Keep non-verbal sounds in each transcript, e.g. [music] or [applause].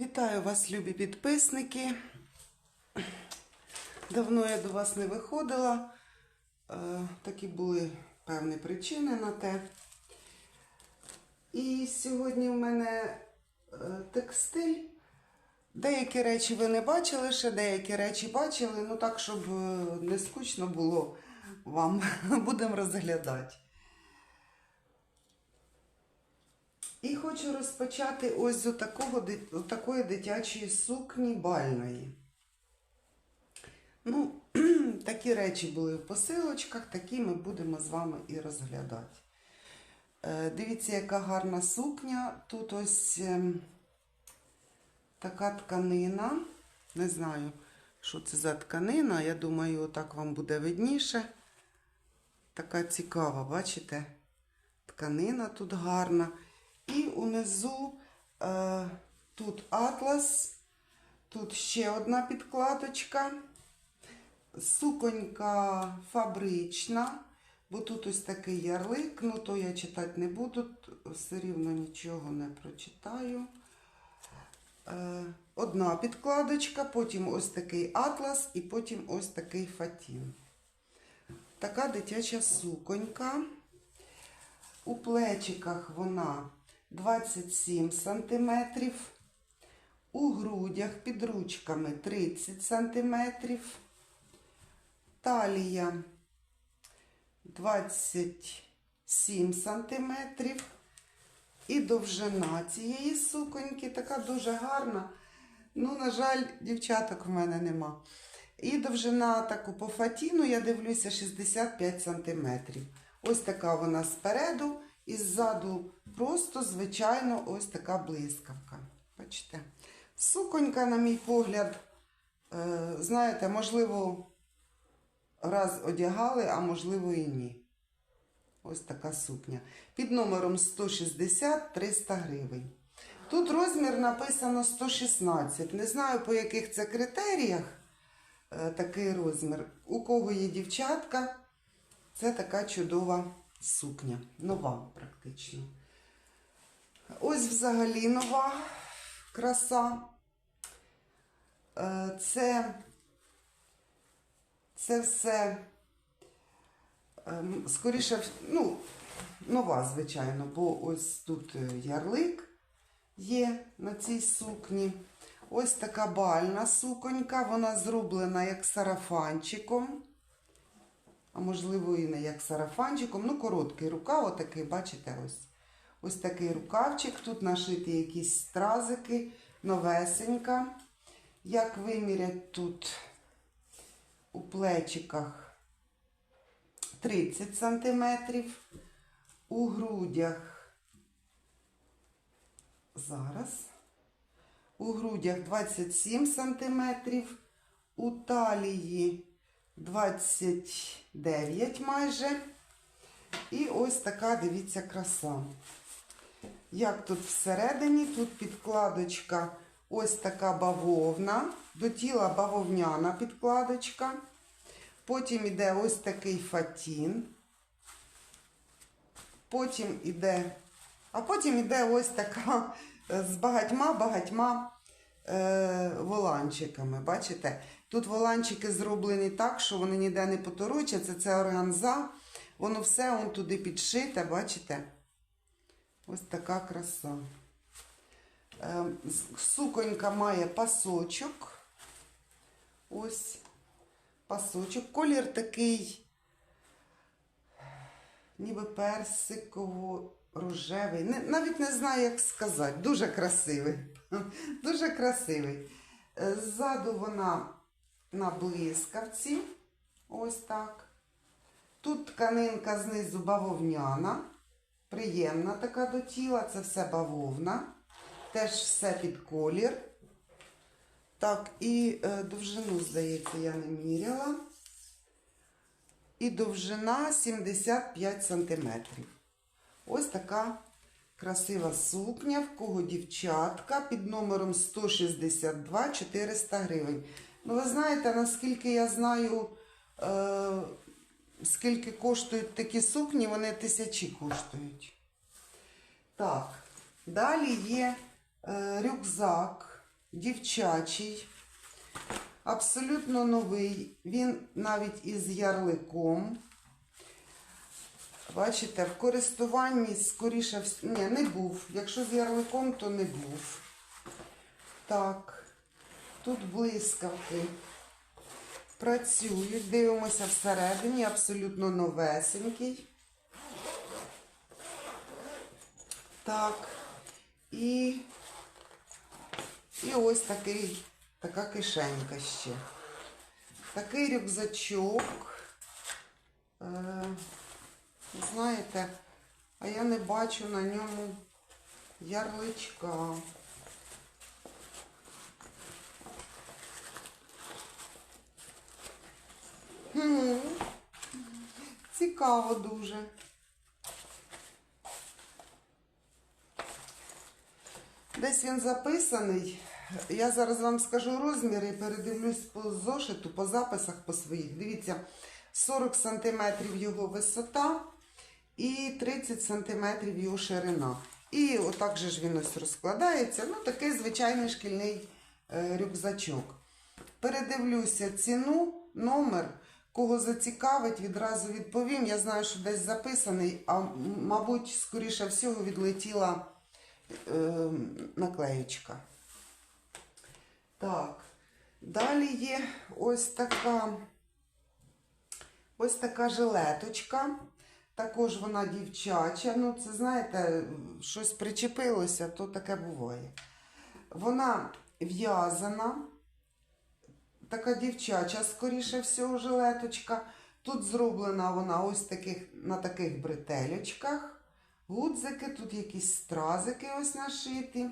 Вітаю вас, любі підписники. Давно я до вас не виходила. Е, Такі були певні причини на те. І сьогодні в мене е, текстиль. Деякі речі ви не бачили, ще деякі речі бачили. Ну так, щоб е, не скучно було вам, [laughs] будемо розглядати. І хочу розпочати ось з такого, такої дитячої сукні бальної. Ну, [clears throat] такі речі були в посилочках, такі ми будемо з вами і розглядати. Е, дивіться, яка гарна сукня. Тут ось ем, така тканина. Не знаю, що це за тканина. Я думаю, отак вам буде видніше. Така цікава, бачите? Тканина тут гарна. І унизу е, тут атлас, тут ще одна підкладочка. Суконька фабрична, бо тут ось такий ярлик, ну то я читати не буду, все рівно нічого не прочитаю. Е, одна підкладочка, потім ось такий атлас і потім ось такий фатін. Така дитяча суконька. У плечиках вона 27 см, у грудях під ручками 30 см, талія 27 см і довжина цієї суконьки така дуже гарна. Ну, на жаль, дівчаток в мене нема. І довжина таку по фатіну, я дивлюся, 65 см. Ось така вона спереду, і ззаду просто, звичайно, ось така блискавка. Бачите? Суконька, на мій погляд, е, знаєте, можливо, раз одягали, а можливо і ні. Ось така сукня. Під номером 160-300 гривень. Тут розмір написано 116. Не знаю, по яких це критеріях е, такий розмір. У кого є дівчатка, це така чудова сукня. Нова практично. Ось взагалі нова краса. Е, Це, це все ем, скоріше, ну, нова, звичайно, бо ось тут е, ярлик є на цій сукні. Ось така бальна суконька, вона зроблена як сарафанчиком. А можливо, і не як сарафанчиком. Ну, короткий рукав, отакий, бачите, ось. Ось такий рукавчик. Тут нашиті якісь стразики, новесенька. Як вимірять тут у плечиках 30 сантиметрів, у грудях. Зараз. У грудях 27 сантиметрів, у талії 29 майже. І ось така, дивіться, краса. Як тут всередині, тут підкладочка ось така бавовна, до тіла бавовняна підкладочка. Потім іде ось такий фатін. Потім іде, а потім іде ось така з багатьма-багатьма е, воланчиками. Бачите? Тут воланчики зроблені так, що вони ніде не поторочаться. Це органза. Воно все он туди підшите, бачите? Ось така краса. Е, Суконька має пасочок. Ось пасочок. Колір такий, ніби персиково-рожевий. Навіть не знаю, як сказати. Дуже красивий. [laughs] Дуже красивий. Е, Ззаду вона на блискавці. Ось так. Тут тканинка знизу бавовняна. Приємна така до тіла. Це все бавовна. Теж все під колір. Так, і е, довжину, здається, я не міряла. І довжина 75 сантиметрів. Ось така красива сукня, в кого дівчатка під номером 162 400 гривень. Ну, ви знаєте, наскільки я знаю, е, скільки коштують такі сукні, вони тисячі коштують. Так, далі є е, рюкзак дівчачий, абсолютно новий. Він навіть із ярликом. Бачите, в користуванні, скоріше, ні, не був. Якщо з ярликом, то не був. Так, тут блискавки працюють. Дивимося всередині, абсолютно новесенький. Так. І, і ось такий, така кишенька ще. Такий рюкзачок. Е, знаєте, а я не бачу на ньому ярличка. Цікаво дуже. Десь він записаний. Я зараз вам скажу розміри, передивлюсь по зошиту, по записах по своїх. Дивіться, 40 см його висота і 30 см його ширина. І отак же ж він ось розкладається. Ну, такий звичайний шкільний е, рюкзачок. Передивлюся ціну, номер. Кого зацікавить, відразу відповім. Я знаю, що десь записаний, а мабуть, скоріше всього, відлетіла е, наклеєчка. Так, далі є ось така, ось така жилеточка. Також вона дівчача. Ну, це знаєте, щось причепилося, то таке буває. Вона в'язана, така дівчача, скоріше всього, жилеточка. Тут зроблена вона ось таких, на таких бретелечках. Гудзики, тут якісь стразики ось нашиті.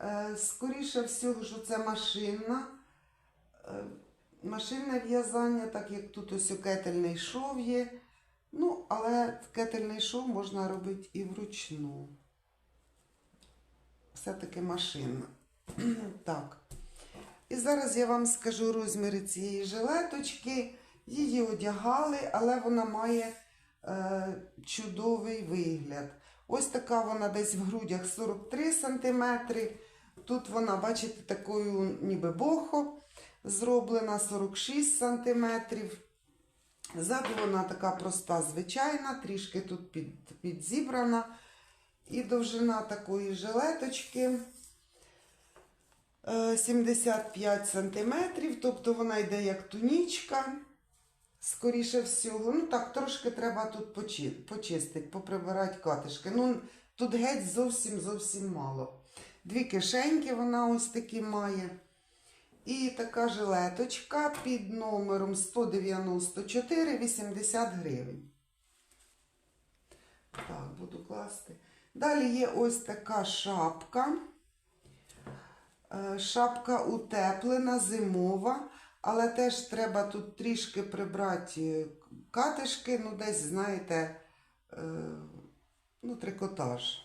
Е, Скоріше всього, що це машинна. е, Машинне в'язання, так як тут ось у кетельний шов є. Ну, але кетельний шов можна робити і вручну. Все-таки машинна. [clears throat] так. І зараз я вам скажу розміри цієї жилеточки. Її одягали, але вона має е, чудовий вигляд. Ось така вона десь в грудях 43 см. Тут вона, бачите, такою ніби бохо зроблена 46 см. Ззаду вона така проста, звичайна, трішки тут під, підзібрана. І довжина такої жилеточки е, 75 см, тобто вона йде як тунічка. Скоріше всього, ну так, трошки треба тут почи- почистити, поприбирати катишки. Ну, тут геть зовсім зовсім мало. Дві кишеньки вона ось такі має. І така жилеточка під номером 194 80 гривень. Так, буду класти. Далі є ось така шапка. Е, Шапка утеплена, зимова, але теж треба тут трішки прибрати катишки, ну десь, знаєте, е, ну, трикотаж.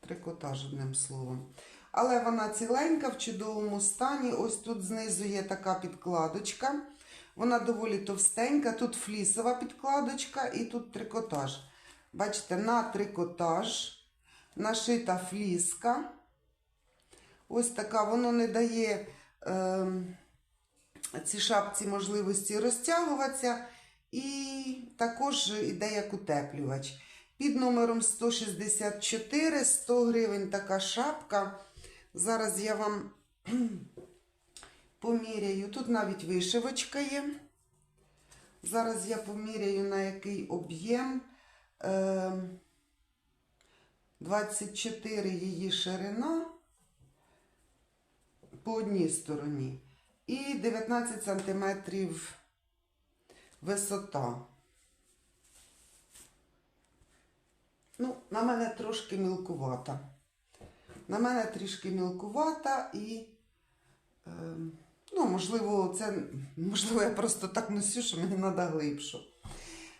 Трикотаж, одним словом. Але вона ціленька, в чудовому стані. Ось тут знизу є така підкладочка. Вона доволі товстенька. Тут флісова підкладочка і тут трикотаж. Бачите, на трикотаж нашита фліска. Ось така, воно не дає е, цій шапці можливості розтягуватися. І також іде як утеплювач. Під номером 164, 100 гривень така шапка. Зараз я вам [clears throat] поміряю. Тут навіть вишивочка є. Зараз я поміряю, на який об'єм. Е, 24 її ширина по одній стороні. І 19 сантиметрів висота. Ну, на мене трошки мілкувата. На мене трішки мілкувата і, е, ну, можливо, це, можливо, я просто так носю, що мені треба глибшу.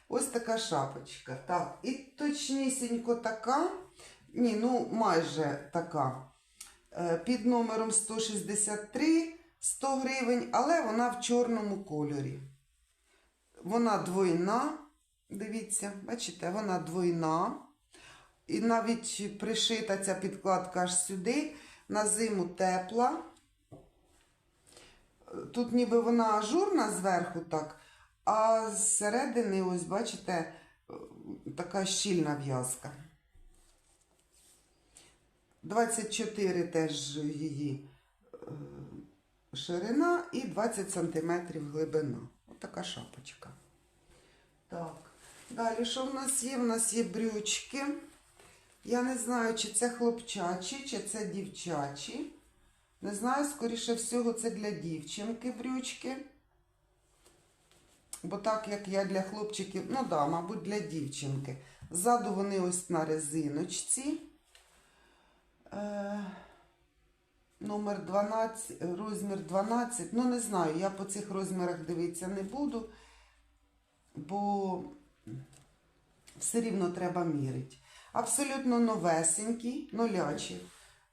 Ось така шапочка. Так, і точнісінько така, ні, ну майже така. Е, Під номером 163 100 гривень, але вона в чорному кольорі. Вона двойна. Дивіться, бачите, вона двойна. І навіть пришита ця підкладка аж сюди. на зиму тепла. Тут ніби вона ажурна зверху так, а зсередини, ось бачите, така щільна в'язка. 24 теж її е, ширина і 20 см глибина. Ось така шапочка. Так. Далі, що в нас є? В нас є брючки. Я не знаю, чи це хлопчачі, чи це дівчачі. Не знаю, скоріше всього, це для дівчинки брючки. Бо так як я для хлопчиків, ну да, мабуть, для дівчинки. Ззаду вони ось на резиночці. Е, номер 12, розмір 12. Ну, не знаю, я по цих розмірах дивитися не буду, бо все рівно треба мірити. Абсолютно новесенькі, нулячі.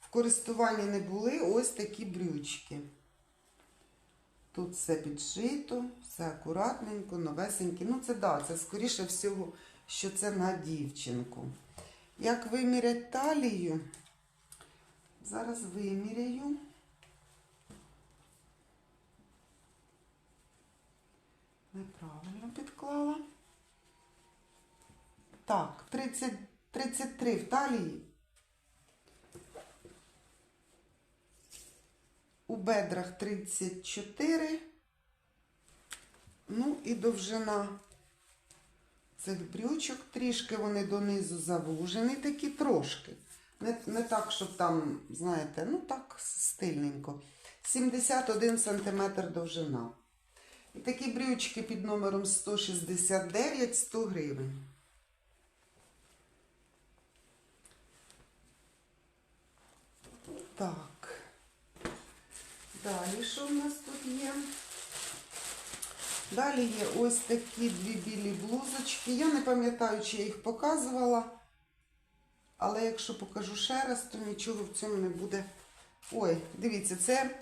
В користуванні не були ось такі брючки. Тут все підшито, все акуратненько, новесенькі. Ну, це да, це скоріше всього, що це на дівчинку. Як вимірять талію, зараз виміряю. Неправильно підклала. Так, 30, 33 в талії. У бедрах 34. Ну і довжина цих брючок. Трішки вони донизу завужені, такі трошки. Не, не так, щоб там, знаєте, ну так стильненько. 71 см довжина. І такі брючки під номером 169 100 гривень. Так. Далі що в нас тут є? Далі є ось такі дві білі блузочки. Я не пам'ятаю, чи я їх показувала. Але якщо покажу ще раз, то нічого в цьому не буде. Ой, дивіться, це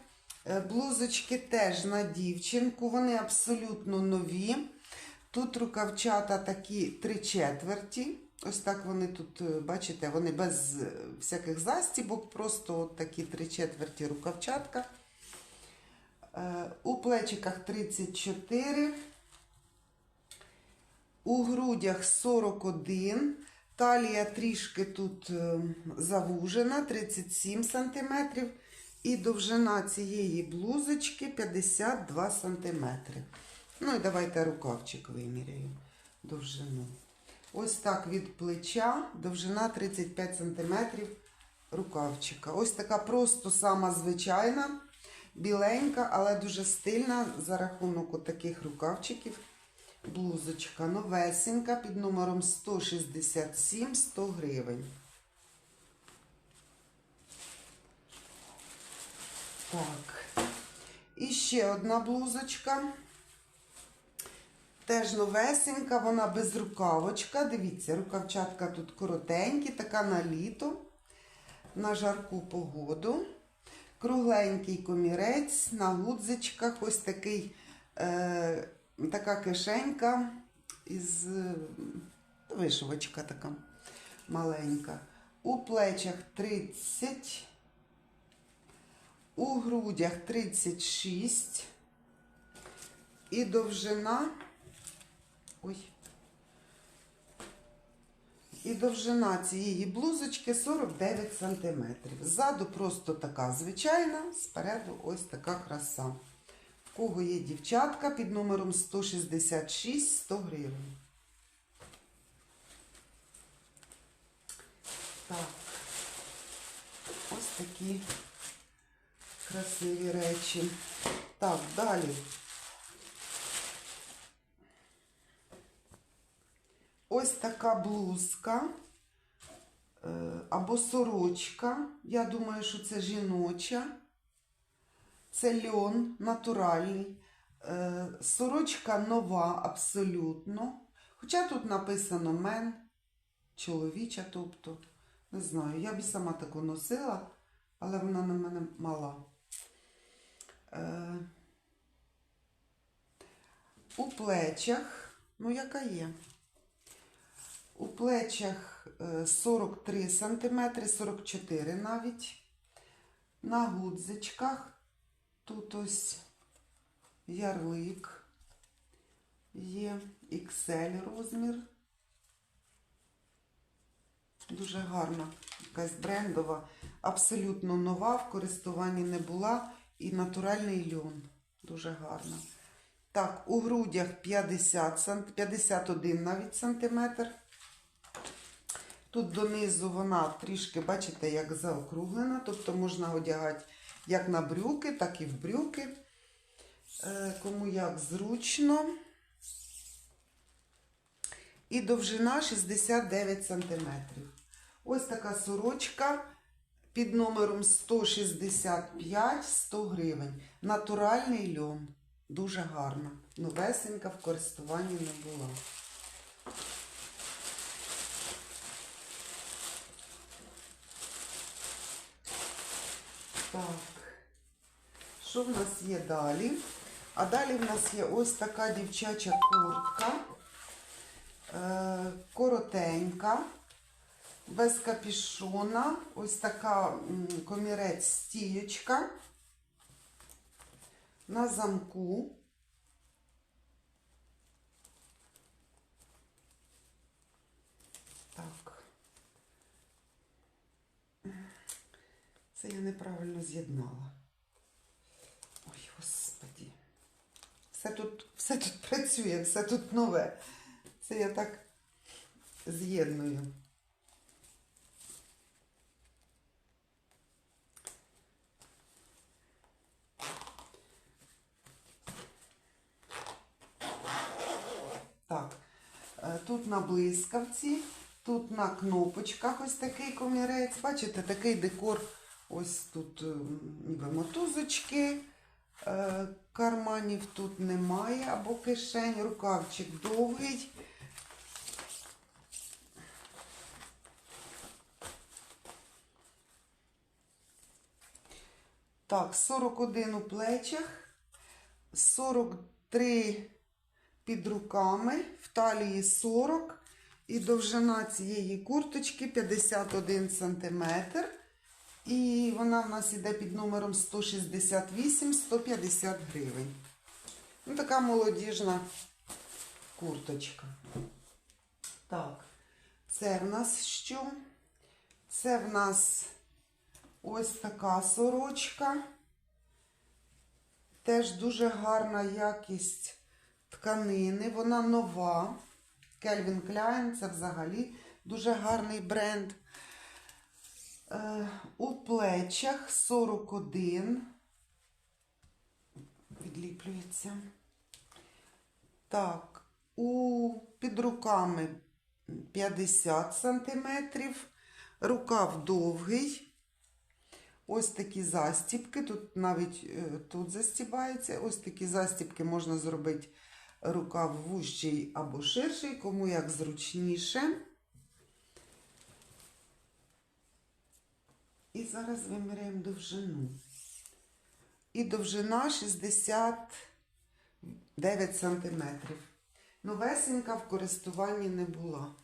е, блузочки теж на дівчинку. Вони абсолютно нові. Тут рукавчата такі три четверті. Ось так вони тут, е, бачите, вони без е, всяких застібок, просто от такі три четверті рукавчатка. Е, У плечиках 34, у грудях 41, талія трішки тут завужена, 37 см, і довжина цієї блузочки 52 см. Ну і давайте рукавчик виміряю довжину. Ось так від плеча, довжина 35 см рукавчика. Ось така просто сама звичайна, біленька, але дуже стильна за рахунок таких рукавчиків. Блузочка новесенька під номером 167 100 гривень. Так. І ще одна блузочка. Теж новесенька, вона без рукавочка. Дивіться, рукавчатка тут коротенькі, така на літо, на жарку погоду. Кругленький комірець на гудзичках, ось такий, е, така кишенька із е, вишивочка така маленька. У плечах 30, у грудях 36 і довжина. Ой. І довжина цієї блузочки 49 см. Ззаду просто така звичайна, спереду ось така краса. В кого є дівчатка під номером 166 100 гривень. Так. Ось такі красиві речі. Так, далі. Ось така блузка е, або сорочка. Я думаю, що це жіноча. Це льон натуральний. Е, Сорочка нова абсолютно. Хоча тут написано мен, чоловіча, тобто, не знаю, я б сама таку носила, але вона на мене мала. Е, У плечах, ну, яка є? У плечах е, 43 см, 44 навіть. На гудзичках тут ось ярлик є XL розмір. Дуже гарна, якась брендова, абсолютно нова, в користуванні не була. І натуральний льон. Дуже гарна. Так, у грудях 50 сант, 51 навіть сантиметр. Тут донизу вона трішки, бачите, як заокруглена, тобто можна одягати як на брюки, так і в брюки. Е, Кому як зручно. І довжина 69 см. Ось така сорочка під номером 165 100 гривень. Натуральний льон. Дуже гарна. Новесенька в користуванні не була. Так. Що в нас є далі? А далі в нас є ось така дівчача куртка. Е, коротенька, без капішона. Ось така комірець стієчка. На замку. Так. Це я неправильно з'єднала. Ой, господі. Все тут, все тут [laughs] працює, все тут нове. Це я так з'єдную. Так, е, тут на блискавці, тут на кнопочках ось такий комірець. Бачите, такий декор. Ось тут е, ніби мотузочки, е, карманів тут немає, або кишень, рукавчик довгий. Так, 41 у плечах, 43 під руками, в талії 40 і довжина цієї курточки 51 см. І вона в нас іде під номером 168-150 гривень. Ну, така молодіжна курточка. Так, це в нас що? Це в нас ось така сорочка. Теж дуже гарна якість тканини. Вона нова. Calvin Klein це взагалі дуже гарний бренд. Е, у плечах 41. Відліплюється. Так, у під руками 50 сантиметрів. Рукав довгий. Ось такі застіпки. Тут навіть е, тут застібається. Ось такі застіпки можна зробити рукав вущий або ширший, кому як зручніше. І зараз виміряємо довжину. І довжина 69 сантиметрів. Новесенька в користуванні не була.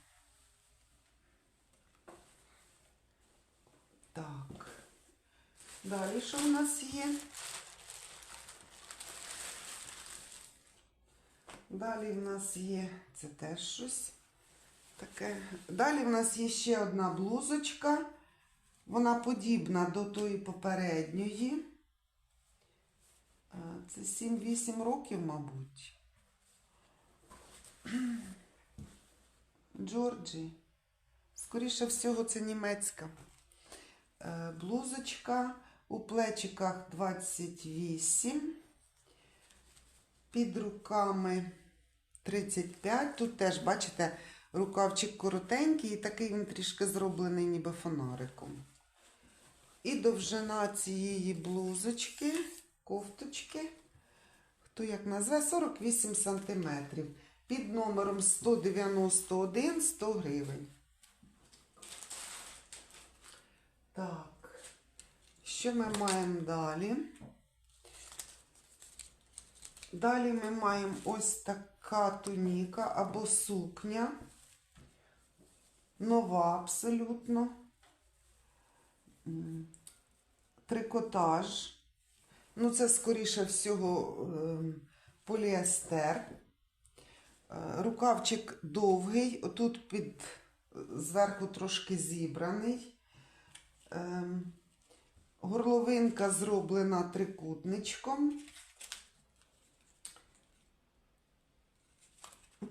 Так. Далі що в нас є? Далі в нас є, це теж щось таке. Далі в нас є ще одна блузочка. Вона подібна до тої попередньої. Е, Це 7-8 років, мабуть. [clears throat] Джорджі. Скоріше всього, це німецька. Е, Блузочка у плечиках 28. Під руками 35. Тут теж, бачите, рукавчик коротенький і такий він трішки зроблений ніби фонариком. І довжина цієї блузочки, кофточки, хто як назве, 48 см. Під номером 191 100 гривень. Так, що ми маємо далі? Далі ми маємо ось така туніка або сукня. Нова абсолютно. Трикотаж. Ну, це, скоріше всього, ем, поліестер. Е, Рукавчик довгий, отут під зверху трошки зібраний. Ем, Горловинка зроблена трикутничком.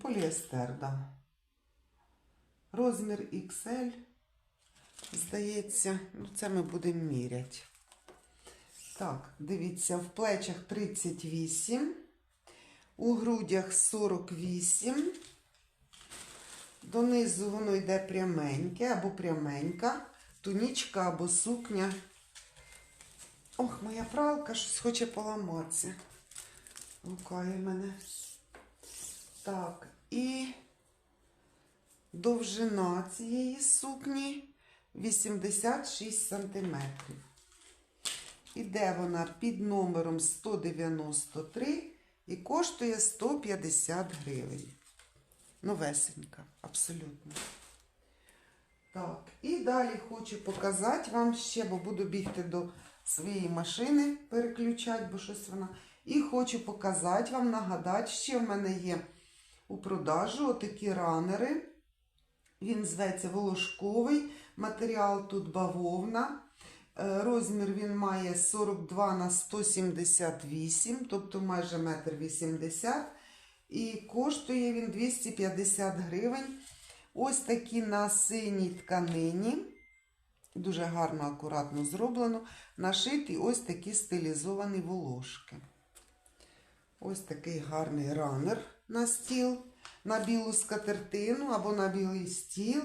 Поліестер, да. Розмір XL. Здається, ну це ми будемо міряти. Так, дивіться, в плечах 38, у грудях 48. Донизу воно йде пряменьке або пряменька, тунічка або сукня. Ох, моя пралка щось хоче поламатися. Лукає мене. Так, і довжина цієї сукні 86 сантиметрів. Іде вона під номером 193 і коштує 150 гривень. Новесенька, абсолютно. Так, і далі хочу показати вам ще, бо буду бігти до своєї машини, переключати, бо щось вона. І хочу показати вам, нагадати, ще в мене є у продажу отакі ранери. Він зветься волошковий. Матеріал тут бавовна. Е, Розмір він має 42 на 178, тобто майже 1,80 м. І коштує він 250 гривень. Ось такі на синій тканині. Дуже гарно, акуратно зроблено. Нашиті ось такі стилізовані волошки. Ось такий гарний ранер на стіл, на білу скатертину або на білий стіл.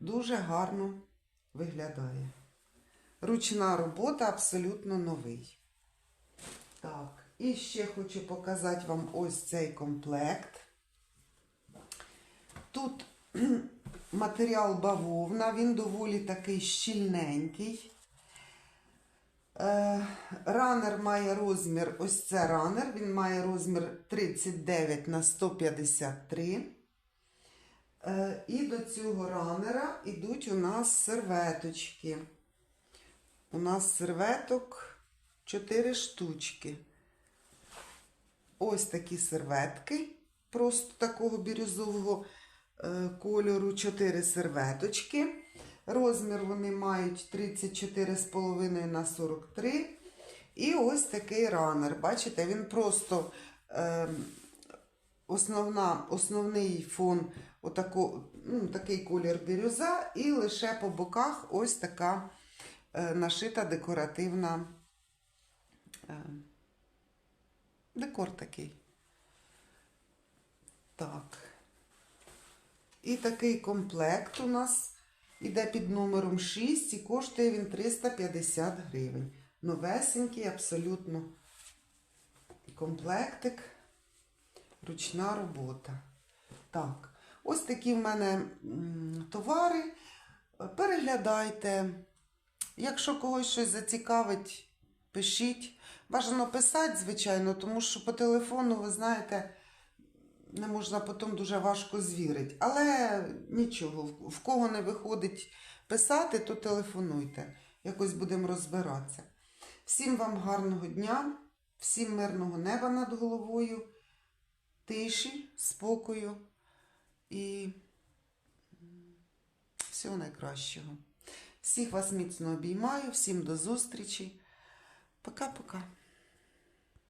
Дуже гарно виглядає. Ручна робота абсолютно новий. Так, і ще хочу показати вам ось цей комплект. Тут [clears throat] матеріал бавовна, він доволі такий щільненький. Е, Ранер має розмір, ось це ранер, він має розмір 39 на 153. Е, І до цього ранера йдуть у нас серветочки. У нас серветок 4 штучки. Ось такі серветки, просто такого бірюзового е, кольору, 4 серветочки. Розмір вони мають 34,5 на 43. І ось такий ранер. Бачите, він просто е, основна, основний фон, отако, ну, такий колір бірюза, і лише по боках ось така нашита декоративна. Е, декор такий. Так. І такий комплект у нас іде під номером 6 і коштує він 350 гривень. Новесенький, абсолютно комплектик, ручна робота. Так, ось такі в мене товари. Переглядайте. Якщо когось щось зацікавить, пишіть. Бажано писати, звичайно, тому що по телефону, ви знаєте, не можна потім дуже важко звірити. Але нічого, в- кого не виходить писати, то телефонуйте. Якось будемо розбиратися. Всім вам гарного дня, всім мирного неба над головою, тиші, спокою і всього найкращого. Всіх вас міцно обіймаю, всім до зустрічі. Пока-пока.